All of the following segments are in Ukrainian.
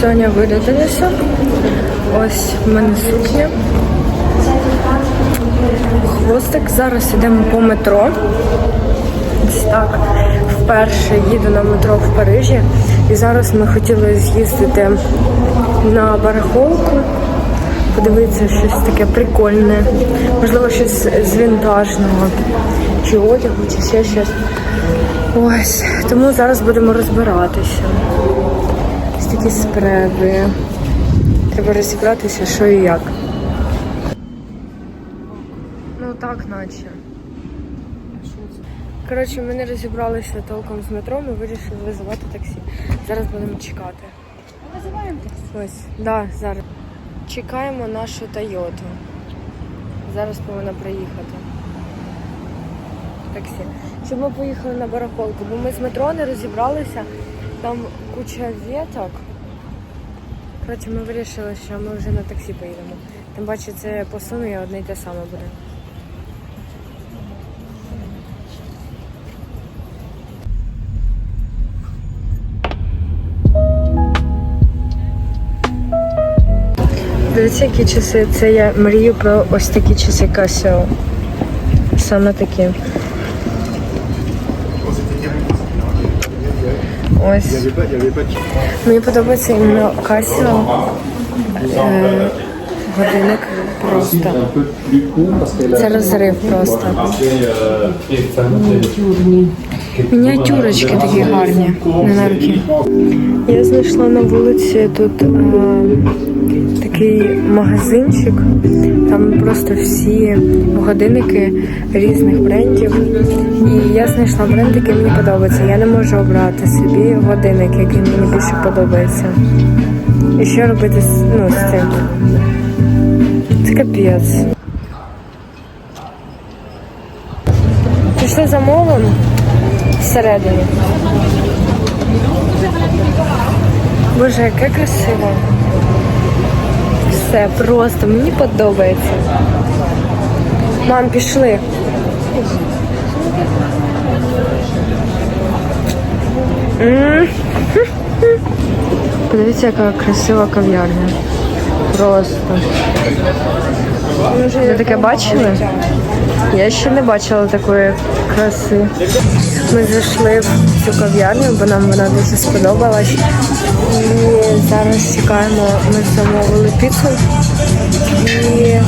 Сьогодні видатилися. Ось в мене сукня. Хвостик. Зараз йдемо по метро. Ось так. Вперше їду на метро в Парижі. І зараз ми хотіли з'їздити на барахолку. Подивитися щось таке прикольне. Можливо, щось з вінтажного. Чи одягу, чи ще щось. Ось. Тому зараз будемо розбиратися. Такі справи. Треба розібратися, що і як. Ну так, наче. Коротше, ми не розібралися толком з метро, ми вирішили визивати таксі. Зараз будемо чекати. Визиваємо таксі. Ось, да, зараз. Чекаємо нашу Тойоту. Зараз повинна приїхати. Таксі. Щоб ми поїхали на барахолку, бо ми з метро не розібралися, там куча веток. Коротше, ми вирішили, що ми вже на таксі поїдемо. Тим паче це по сумі одне й те саме буде. Дивіться, які часи. Це я мрію про ось такі часи Casio. Саме такі. Ось. Мені подобається іменно Касіо. Е, годинник просто. Це розрив просто. Мініатюрочки такі гарні на руки. Я знайшла на вулиці тут е, такий магазинчик. Там просто всі годинники різних брендів. І я знайшла бренд, який мені подобається. Я не можу обрати собі годинник, який мені більше подобається. І що робити з, ну, з цим? Це капець. Пішли замовимо всередині. Боже, яке красиво. Все просто, мені подобається. Мам, пішли. Подивіться, яка красива кав'ярня. Просто. Ви таке бачили? Я ще не бачила такої краси. Ми зайшли в цю кав'ярню, бо нам вона дуже сподобалась. І зараз чекаємо, ми замовили піцу. І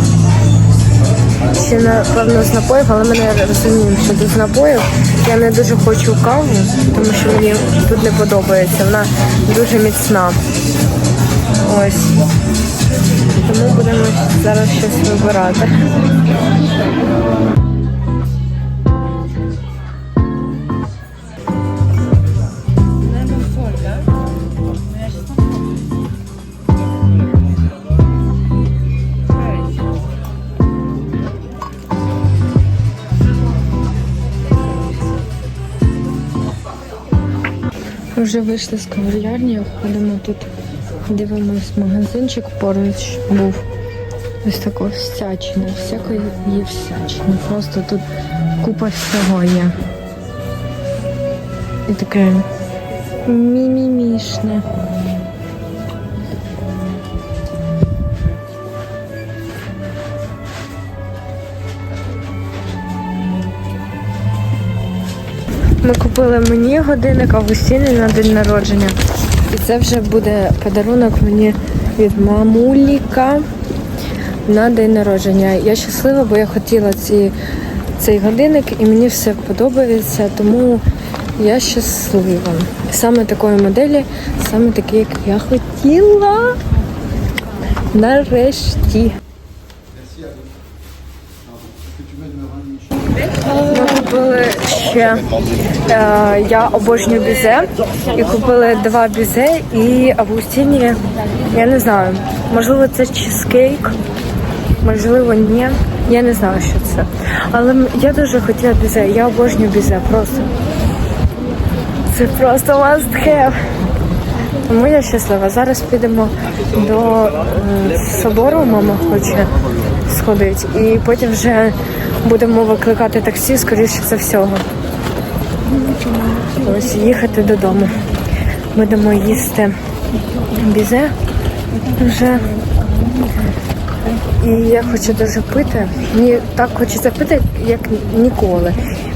ще напевно з напоїв, але ми не розуміємо, що тут з напоїв. Я не дуже хочу каву, тому що мені тут не подобається. Вона дуже міцна. Ось. Тому будемо зараз щось вибирати. Вже вийшли з кавалярні, ходимо тут, дивимось магазинчик поруч був. Ось такого всячина, всякої є всячина. Просто тут купа всього є. І таке мімімішне. Купили мені годинник Августіни на день народження. І це вже буде подарунок мені від мамуліка на день народження. Я щаслива, бо я хотіла ці, цей годинник і мені все подобається, тому я щаслива. Саме такої моделі, саме такий, як я хотіла. Нарешті. Ми купили ще е, я обожнюю бізе і купили два бізе і Августіні, я не знаю, можливо це чизкейк, можливо ні. Я не знаю, що це. Але я дуже хотіла бізе, я обожнюю бізе просто. Це просто must have. Тому я щаслива. Зараз підемо до е, собору, мама хоче сходити, і потім вже будемо викликати таксі, скоріше за всього. Ось їхати додому. Будемо їсти бізе вже. І я хочу дуже пити. Мені так хочеться пити, як ніколи.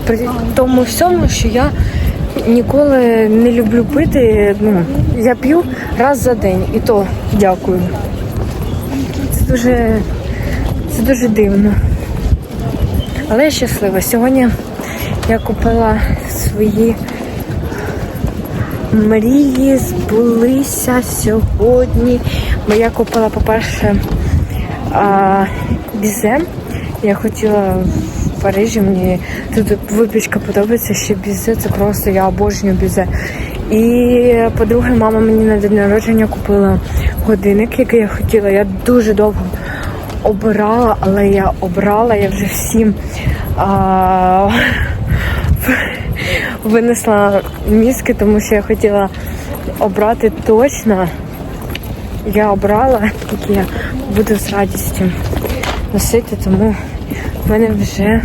При тому всьому, що я ніколи не люблю пити. Ну, я п'ю раз за день, і то дякую. Це дуже, це дуже дивно. Але я щаслива. Сьогодні я купила свої мрії, збулися сьогодні. Бо я купила, по-перше, бізе. Я хотіла в Парижі, мені тут випічка подобається, ще бізе, це просто я обожнюю бізе. І по-друге, мама мені на день народження купила годинник, який я хотіла. Я дуже довго обирала, але я обрала, я вже всім а, винесла мізки, тому що я хотіла обрати точно. Я обрала, який я буду з радістю носити, тому в мене вже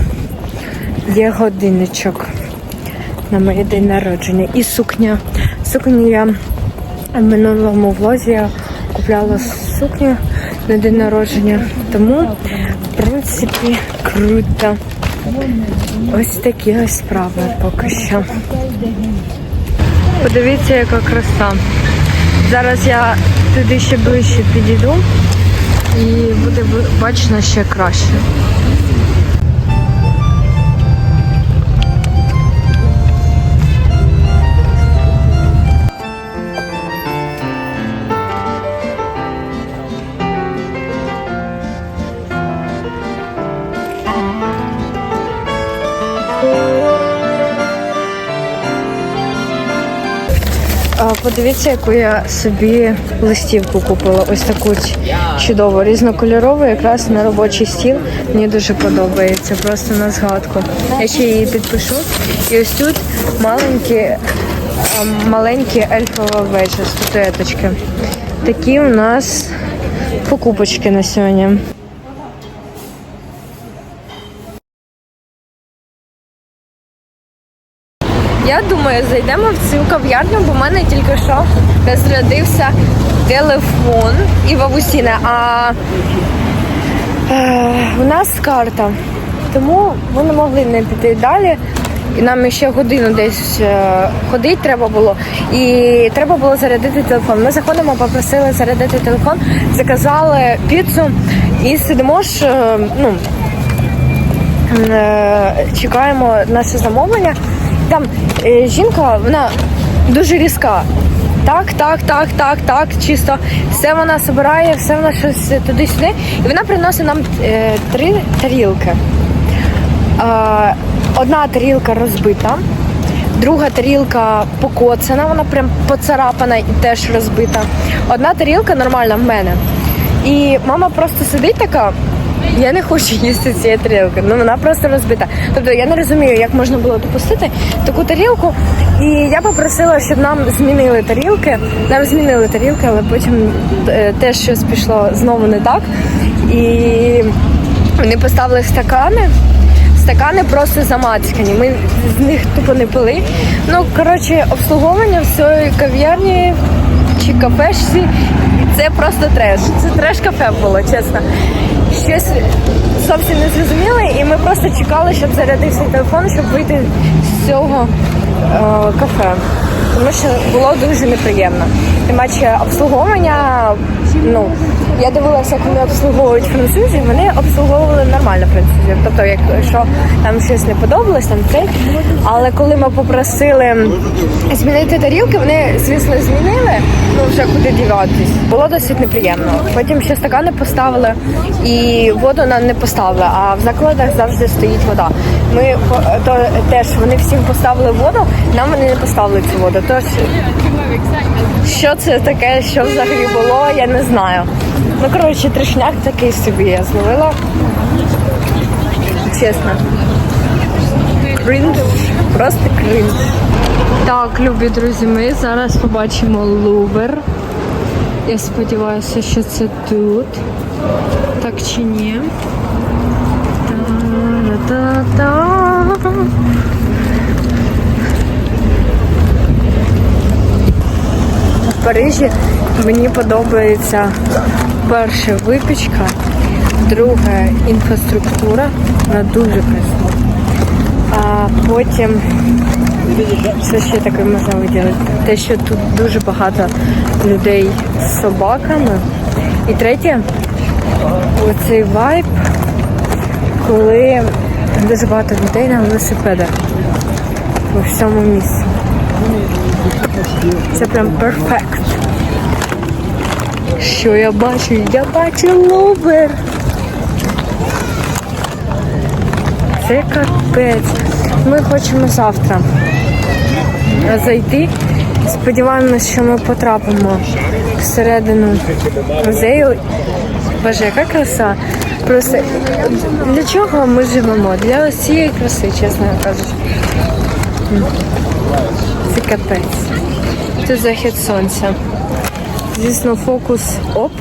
є годинничок на моє день народження. І сукня. Сукню я в минулому влозі я купляла сукню на день народження. Тому, в принципі, круто. Ось такі ось справи поки що. Подивіться, яка краса. Зараз я туди ще ближче підійду і буде бачно ще краще. Подивіться, яку я собі листівку купила. Ось таку чудову, різнокольорову, якраз на робочий стіл. Мені дуже подобається, просто на згадку. Я ще її підпишу. І ось тут маленькі, а, маленькі ельфова вежа, статуеточки. Такі у нас покупочки на сьогодні. Я думаю, зайдемо в цю кав'ярню, бо в мене тільки що розрядився телефон і бабусіне, а е, у нас карта. Тому ми не могли не піти далі. І нам ще годину десь е, ходити треба було. І треба було зарядити телефон. Ми заходимо, попросили зарядити телефон, заказали піцу і сидимо ж, е, ну, е, чекаємо наше замовлення. Там е, жінка, вона дуже різка. Так, так, так, так, так, чисто. Все вона збирає, все вона щось туди-сюди. І вона приносить нам е, три тарілки. Е, одна тарілка розбита, друга тарілка покоцана, вона прям поцарапана і теж розбита. Одна тарілка нормальна в мене. І мама просто сидить така. Я не хочу їсти цієї тарілки. Ну вона просто розбита. Тобто я не розумію, як можна було допустити таку тарілку. І я попросила, щоб нам змінили тарілки. Нам змінили тарілки, але потім е, теж щось пішло знову не так. І вони поставили стакани. Стакани просто замацькані. Ми з них тупо не пили. Ну коротше, обслуговування в цієї кав'ярні чи кафешці це просто треш. Це треш-кафе було, чесно. Щось зовсім не зрозуміли, і ми просто чекали, щоб зарядився телефон, щоб вийти з цього е, кафе. Тому що було дуже неприємно. Тим обслуговування, ну я дивилася, як вони обслуговують французів, вони обслуговували нормально французів. Тобто, якщо там щось не подобалось, там це. Але коли ми попросили змінити тарілки, вони, звісно, змінили, ну вже куди діватись. Було досить неприємно. Потім ще стакани поставили і воду нам не поставили, а в закладах завжди стоїть вода. Ми то теж вони всім поставили воду, нам вони не поставили цю воду. Тож що це таке, що взагалі було, я не знаю. Ну коротше, трешняк такий собі я зловила. Чесно. Кринж. Просто кринж. Так, любі друзі, ми зараз побачимо Лувер. Я сподіваюся, що це тут. Так чи ні? Та-та-та. Парижі мені подобається перше випічка, друге інфраструктура, вона дуже красива. А потім що ще таке можна виділити? Те, що тут дуже багато людей з собаками. І третє, оцей вайб, коли дуже багато людей на велосипедах у всьому місці. Це прям перфект. Що я бачу? Я бачу лувер. Це капець. Ми хочемо завтра зайти. Сподіваємось, що ми потрапимо всередину музею. Боже, яка краса. Просто для чого ми живемо? Для цієї краси, чесно кажучи. Це капець. Тут захід сонця. Звісно, фокус оп.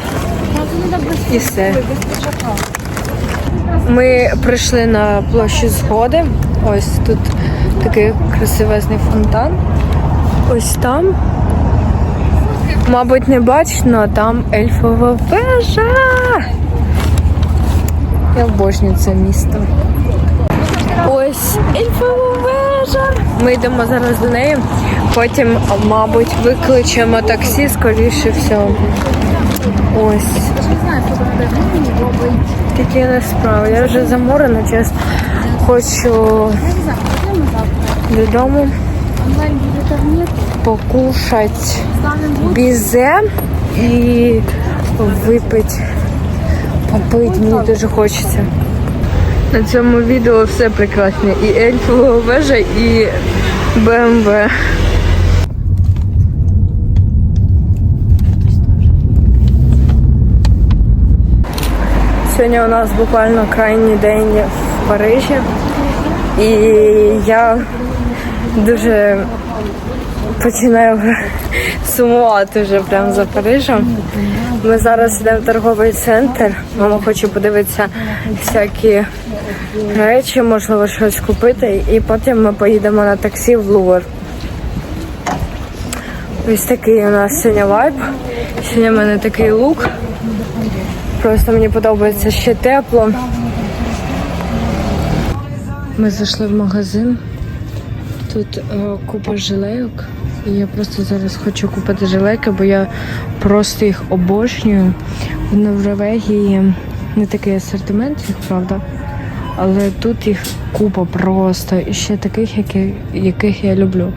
І все. Ми прийшли на площу згоди. Ось тут такий красивезний фонтан. Ось там. Мабуть, не бачно, там ельфова вежа. Я обожнюю це місто. Ось ельфова. Ми йдемо зараз до неї. Потім, мабуть, викличемо таксі, скоріше всього. Ось. Такі не справи. Я вже заморена, чесно. Хочу додому покушать бізе і випити, попити. Мені дуже хочеться. На цьому відео все прекрасне. І ельфова вежа, і БМВ. Сьогодні у нас буквально крайній день в Парижі. І я дуже починаю сумувати вже прямо за Парижем. Ми зараз йдемо в торговий центр. Мама хоче подивитися всякі речі, можливо, щось купити, і потім ми поїдемо на таксі в Лувр. Ось такий у нас сьогодні вайб. Сьогодні в мене такий лук. Просто мені подобається ще тепло. Ми зайшли в магазин. Тут е, купа жилейок. І я просто зараз хочу купити жилейки, бо я просто їх обожнюю. В Норвегії не такий асортимент їх, правда. Але тут їх купа просто. І ще таких, які, яких я люблю.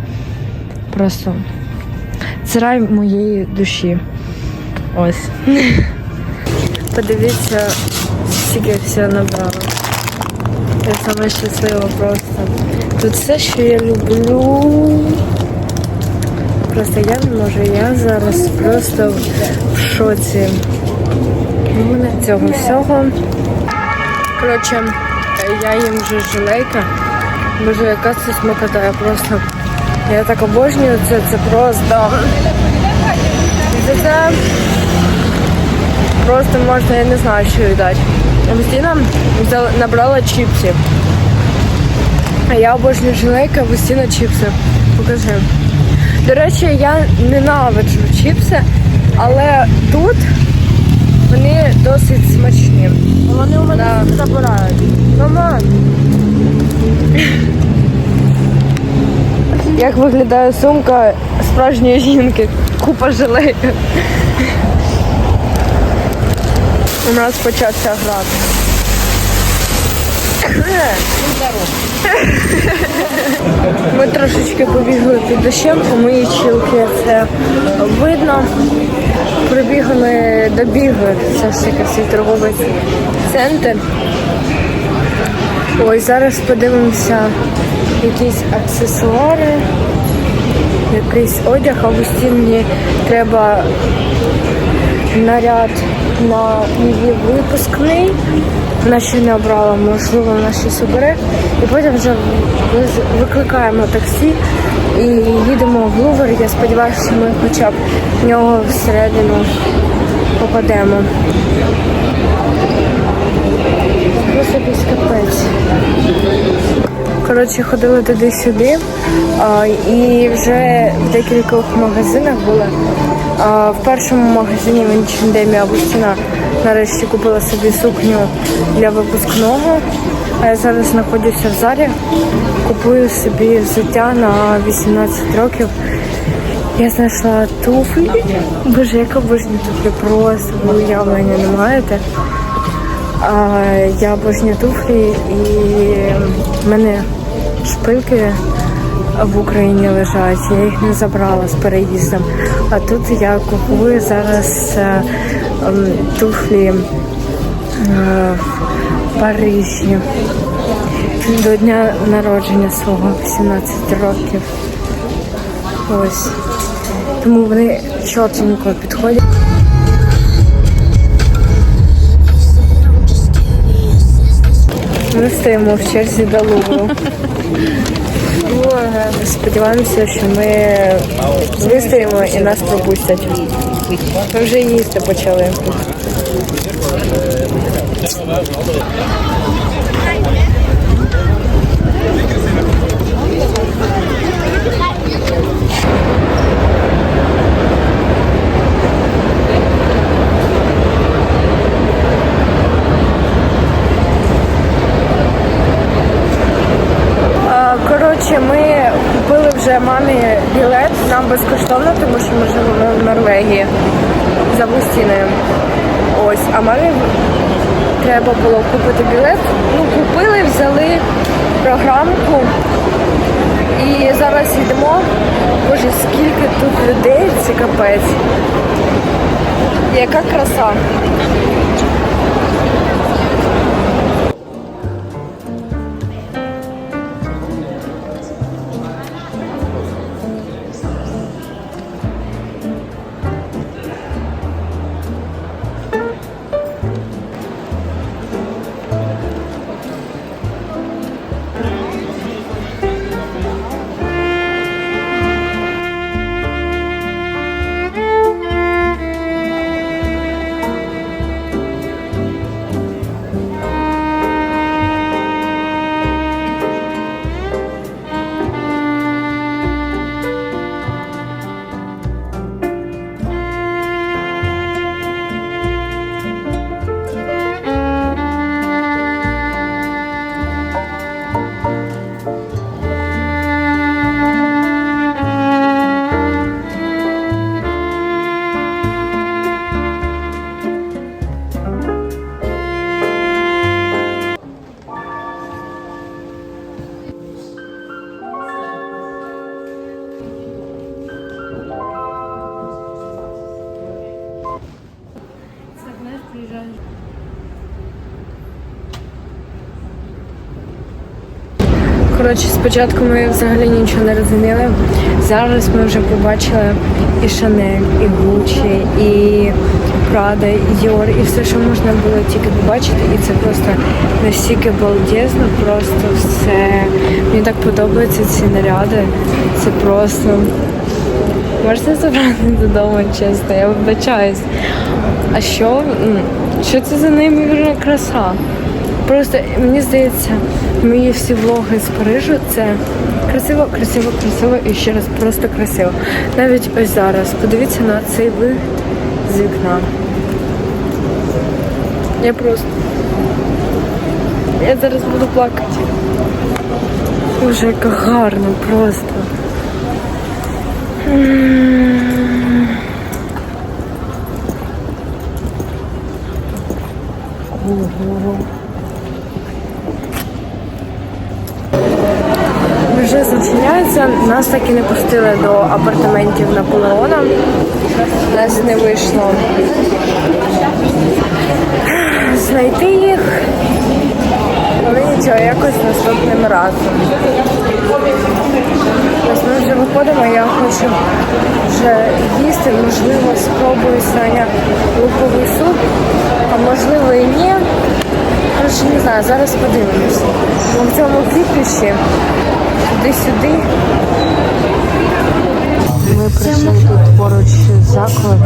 Просто це рай моєї душі. Ось. Подивіться, скільки все набрала. Я сама щаслива просто. Тут все, що я люблю. Просто я не можу, я зараз просто в шоці цього всього. Коротше, я їм вже жилейка. Боже, яка це смакота, я просто. Я так обожнюю це, це просто. За це просто можна, я не знаю, що віддати. Взяла- набрала чіпсів. А я обожнюю жилейка, Вустіна чіпси. Покажи. До речі, я ненавиджу чіпси, але тут вони досить смачні. Вони у мене Да. забирають. Мама. Як виглядає сумка справжньої жінки? Купа жилейок. У нас почався град. Ми трошечки побігли під дощем, по моїй чілки це видно. Прибігли, добігли все ж таки в торговий центр. Ось зараз подивимося якісь аксесуари, якийсь одяг, а в Устінні треба наряд на її випускний. Вона ще не обрала, можливо, вона щось обере. І потім вже викликаємо таксі і їдемо в Лувр. Я сподіваюся, що ми хоча б в нього всередину попадемо. Просто якийсь капець. Коротше, ходили туди-сюди, і вже в декількох магазинах були. А, в першому магазині в H&M Августіна нарешті купила собі сукню для випускного. А я зараз знаходжуся в Зарі. Купую собі взуття на 18 років. Я знайшла туфлі. Боже, як обожнюю туфлі, просто уявлення не маєте. А, я обожнюю туфлі і в мене шпильки в Україні лежать. Я їх не забрала з переїздом. А тут я купую зараз е, туфлі е, в Парижі до дня народження свого 18 років. Ось. Тому вони чотенько підходять. Ми стоїмо в черзі до Лувру. Сподіваємося, що ми вистоїмо і нас пропустять. Ми вже їсти почали. А, Коротше, ми купили вже мамі білет, нам безкоштовно, тому що ми живемо в Норвегії за Бустіною. Ось, а мамі треба було купити білет. Ну, купили, взяли програмку. І зараз йдемо. Боже, скільки тут людей, це капець. Яка краса. Коротше, спочатку ми взагалі нічого не розуміли. Зараз ми вже побачили і Шанель, і Гуччі, і Прада, і Dior, і все, що можна було тільки побачити. І це просто настільки балдезно, просто все. Мені так подобаються ці наряди. Це просто. Можете забрати додому, чесно, я вибачаюсь. А що? Що це за неймовірна краса? Просто мені здається, мої всі влоги з Парижу це красиво, красиво, красиво і ще раз просто красиво. Навіть ось зараз. Подивіться на цей вид з вікна. Я просто. Я зараз буду плакати. Боже, яка гарно просто. Ого. Вже. Нас так і не пустили до апартаментів Наполеона. Нас не вийшло знайти їх. Але нічого, якось наступним разом. Ось ми вже виходимо, я хочу вже їсти, можливо, спробую Саня луковий суп, а можливо і ні. Коротше, не знаю, зараз подивимось. В цьому кіпіші туди-сюди. Ми прийшли тут поруч з закладом.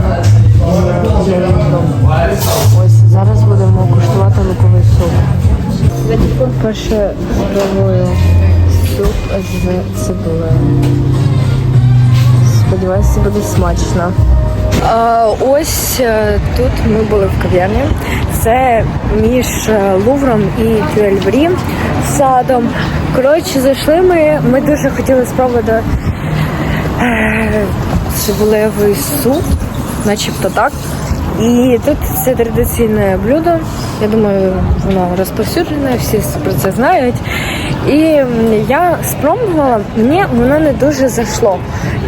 Ось зараз будемо куштувати луковий суп. Перше спробую суп з цибулею. Сподіваюся, буде смачно. А, ось е, тут ми були в кав'ярні. Це між е, Лувром і Тюельврі садом. Коротше, зайшли ми. Ми дуже хотіли спробувати е, цибулевий суп, начебто так. І тут це традиційне блюдо. Я думаю, воно розповсюджене, всі про це знають. І я спробувала, мені воно не дуже зайшло.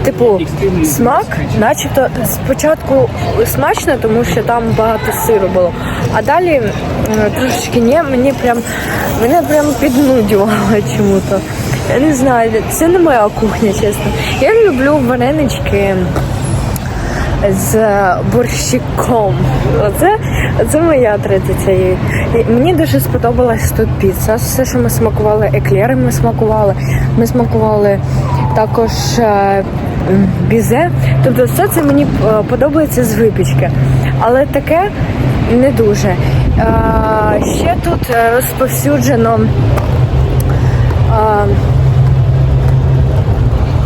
Типу, смак, начебто, спочатку смачно, тому що там багато сиру було. А далі трошечки ні, мені прям мене прям піднудювало чому-то. Я не знаю, це не моя кухня, чесно. Я люблю варенички з борщиком. Оце, це моя традиція. Мені дуже сподобалась тут піца. Все, що ми смакували, еклери ми смакували. Ми смакували також е, бізе. Тобто все це мені е, подобається з випічки. Але таке не дуже. Е, Ще тут е, розповсюджено.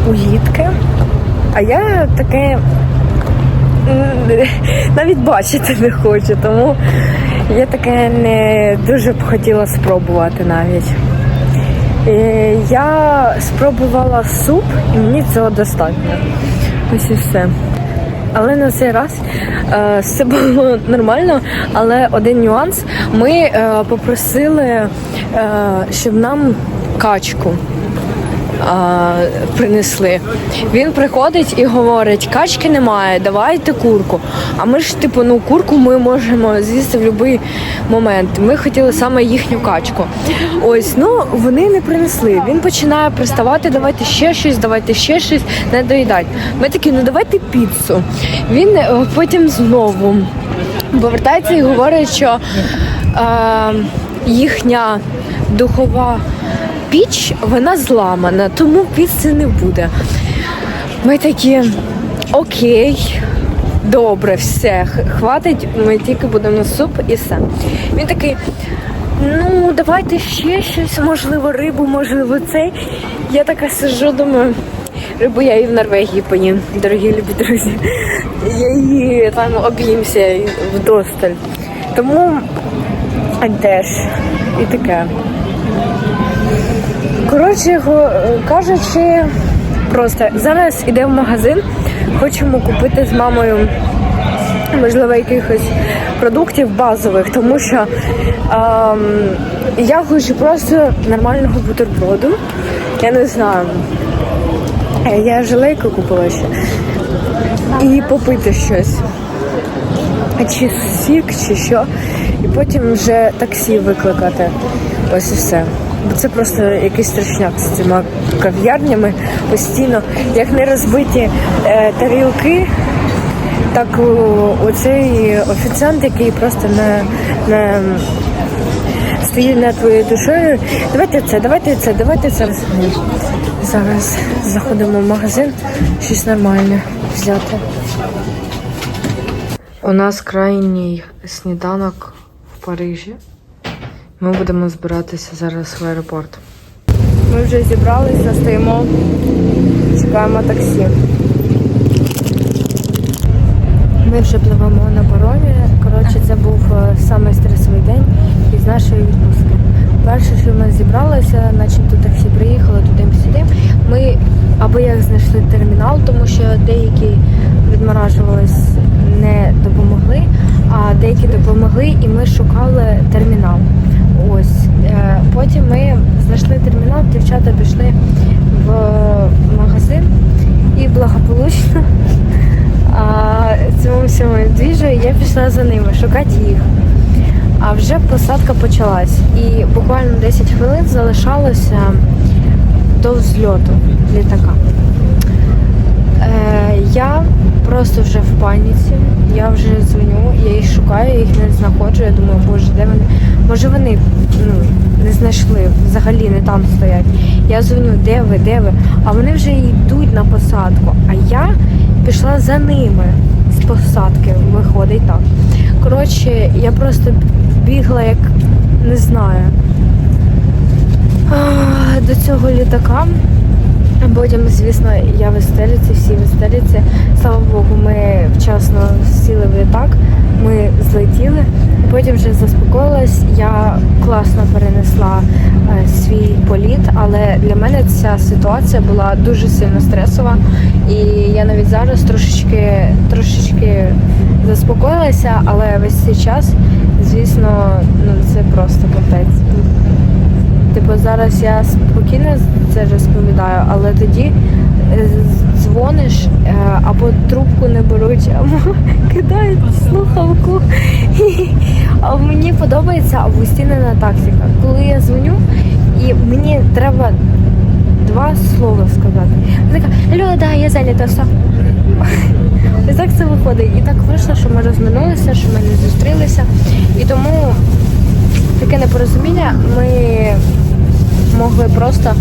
уїдки. А я таке навіть бачити не хочу, тому я таке не дуже б хотіла спробувати навіть. Е, Я спробувала суп, і мені цього достатньо. Ось і все. Але на цей раз все було нормально, але один нюанс. Ми е, попросили, е, щоб нам качку а, принесли. Він приходить і говорить, качки немає, давайте курку. А ми ж, типу, ну курку ми можемо з'їсти в будь-який момент. Ми хотіли саме їхню качку. Ось, ну вони не принесли. Він починає приставати, давайте ще щось, давайте ще щось, не доїдать. Ми такі, ну давайте піцу. Він е, потім знову повертається і говорить, що е, їхня духова піч вона зламана, тому піци не буде. Ми такі окей. Добре, все, хватить, ми тільки будемо на суп і все. Він такий, ну давайте ще щось, можливо, рибу, можливо, цей. Я така сижу, думаю, рибу я і в Норвегії поїм, дорогі любі друзі. Я її там об'їмся вдосталь. Тому теж і таке. Коротше кажучи, просто зараз йдемо в магазин, хочемо купити з мамою, можливо, якихось продуктів базових, тому що ем, я хочу просто нормального бутерброду. Я не знаю. Е, Я желейку купила ще. І попити щось. Чи сік, чи що. І потім вже таксі викликати. Ось і все. Бо це просто якийсь страшняк з цими кав'ярнями постійно. Як не розбиті е, тарілки, так оцей офіціант, який просто не, не стоїть над твоєю душею. Давайте це, давайте це, давайте це. Зараз заходимо в магазин, щось нормальне взяти. У нас крайній сніданок в Парижі. Ми будемо збиратися зараз в аеропорт. Ми вже зібралися, стоїмо, чекаємо таксі. Ми вже пливемо на паромі. Коротше, це був е, самий стресовий день із нашої відпустки. Перше, що ми зібралися, начебто таксі приїхало туди-сюди. Ми або як знайшли термінал, тому що деякі відморажувались, не допомогли, а деякі допомогли, і ми шукали термінал. Ось Е, потім ми знайшли термінал, дівчата пішли в магазин і благополучно цьому всьому двіжу я пішла за ними шукати їх. А вже посадка почалась. І буквально 10 хвилин залишалося до взльоту літака. Е, я просто вже в паніці. Я вже дзвоню, я їх шукаю, їх не знаходжу. Я думаю, боже, де вони? Може вони ну, не знайшли, взагалі не там стоять. Я дзвоню, де ви, де ви? А вони вже йдуть на посадку. А я пішла за ними з посадки, виходить так. Коротше, я просто бігла як не знаю. До цього літака. Потім, звісно, я в істериці, всі в істериці. Слава Богу, ми вчасно сіли в літак, ми злетіли. Потім вже заспокоїлась. Я класно перенесла е, свій політ, але для мене ця ситуація була дуже сильно стресова. І я навіть зараз трошечки, трошечки заспокоїлася, але весь цей час, звісно, ну це просто капець. Типу, зараз я спокійно це розповідаю, але тоді е, дзвониш е, або трубку не беруть, або кидають слухавку. А мені подобається Августінина тактика. Коли я дзвоню, і мені треба два слова сказати. Вона така, алло, да, я зайнята, все. І так це виходить. І так вийшло, що ми розминулися, що ми не зустрілися. І тому таке непорозуміння ми могли просто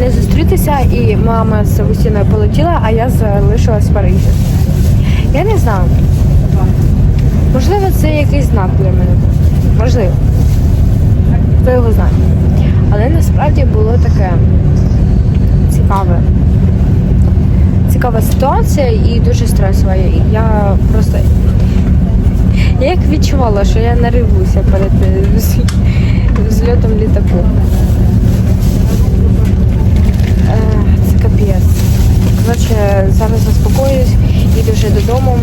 не зустрітися, і мама з Августіною полетіла, а я залишилась в Парижі. Я не знаю. Можливо, це якийсь знак для мене. Можливо. Хто його знає. Але насправді було таке цікаве. Цікава ситуація і дуже стресова. Я просто. Я як відчувала, що я наривуся перед е, з- зльотом літаку. Е, Це капець. Коротше, зараз заспокоюсь, їду вже додому,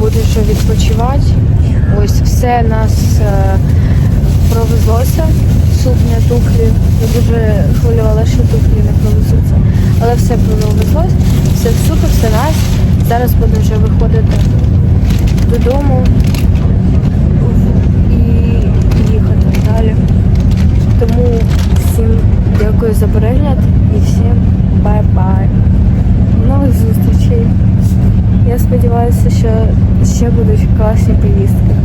буду вже відпочивати. Ось все нас е, провезлося. Сукня, туфлі. Я дуже хвилювала, що туфлі не провезуться. Але все провезлось, все супер, все нас. Зараз буду вже виходити додому і їхати далі. Тому дякую за перегляд і всім бай-бай. Нових зустрічей. Я сподіваюся, що ще будуть класні поїздки.